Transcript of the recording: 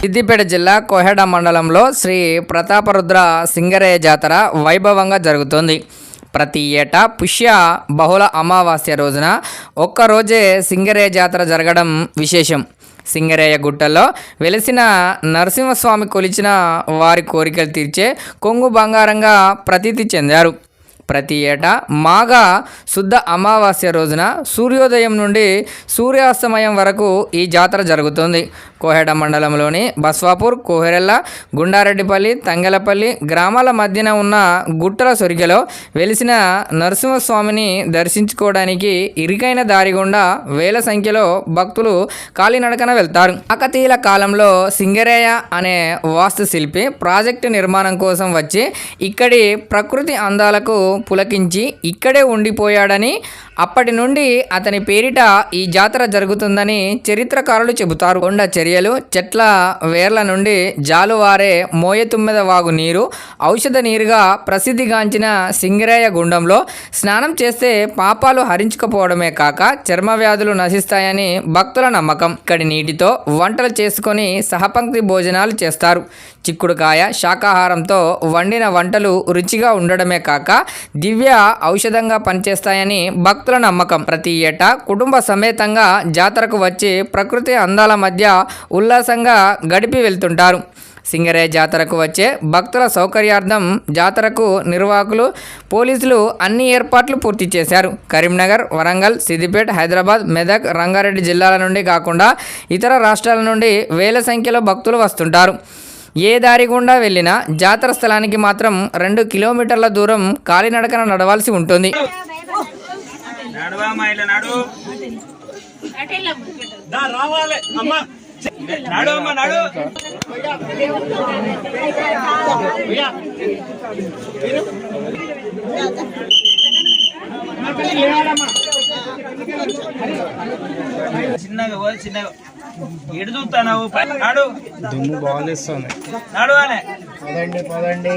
సిద్దిపేట జిల్లా కోహెడ మండలంలో శ్రీ ప్రతాపరుద్ర సింగరయ్య జాతర వైభవంగా జరుగుతోంది. ప్రతి ఏటా పుష్య బహుళ అమావాస్య రోజున ఒక్కరోజే సింగరయ్య జాతర జరగడం విశేషం. సింగరయ్య గుట్టలో వెలిసిన నరసింహస్వామి కొలిచిన వారి కోరికలు తీర్చే కొంగు బంగారంగా ప్రతీతి చెందారు. ప్రతి ఏటా మాఘ శుద్ధ అమావాస్య రోజున సూర్యోదయం నుండి సూర్యాస్తమయం వరకు ఈ జాతర జరుగుతుంది. కోహెడ మండలంలోని బస్వాపూర్ కోహెరెల్ల గుండారెడ్డిపల్లి తంగెలపల్లి గ్రామాల మధ్యన ఉన్న గుట్టల సొరిగలో వెలిసిన నరసింహస్వామిని దర్శించుకోవడానికి ఇరుకైన దారి గుండా వేల సంఖ్యలో భక్తులు కాలినడకన వెళ్తారు. అకతీల కాలంలో సింగరేయ అనే వాస్తుశిల్పి ప్రాజెక్టు నిర్మాణం కోసం వచ్చి ఇక్కడి ప్రకృతి అందాలకు పులకించి ఇక్కడే ఉండిపోయాడని అప్పటి నుండి అతని పేరిట ఈ జాతర జరుగుతుందని చరిత్రకారులు చెబుతారు. కొండ చర్యలు చెట్ల వేర్ల నుండి జాలువారే మోయతుమ్మెద వాగు నీరు ఔషధ నీరుగా ప్రసిద్ధిగాంచిన సింగరేయ గుండంలో స్నానం చేస్తే పాపాలు హరించుకుపోవడమే కాక చర్మ వ్యాధులు నశిస్తాయని భక్తుల నమ్మకం. ఇక్కడి నీటితో వంటలు చేసుకొని సహపంక్తి భోజనాలు చేస్తారు. చిక్కుడుకాయ శాకాహారంతో వండిన వంటలు రుచిగా ఉండడమే కాక దివ్య ఔషధంగా పనిచేస్తాయని భక్తులు భక్తుల నమ్మకం. ప్రతి ఏటా కుటుంబ సమేతంగా జాతరకు వచ్చి ప్రకృతి అందాల మధ్య ఉల్లాసంగా గడిపి వెళ్తుంటారు. సింగరే జాతరకు వచ్చే భక్తుల సౌకర్యార్థం జాతరకు నిర్వాహకులు పోలీసులు అన్ని ఏర్పాట్లు పూర్తి చేశారు. కరీంనగర్ వరంగల్ సిద్దిపేట హైదరాబాద్ మెదక్ రంగారెడ్డి జిల్లాల నుండి కాకుండా ఇతర రాష్ట్రాల నుండి వేల సంఖ్యలో భక్తులు వస్తుంటారు. ఏ దారి గుండా వెళ్ళినా జాతర స్థలానికి మాత్రం రెండు కిలోమీటర్ల దూరం కాలినడకన నడవాల్సి ఉంటుంది. నడు. రావాలి. అమ్మ. నడు అమ్మ నడు. చిన్నగా పో చిన్నగా. ఎడు చూస్తాను నాడు. దుమ్ము బాగాలేస్తుంది నడవాలి పదండి పదండి.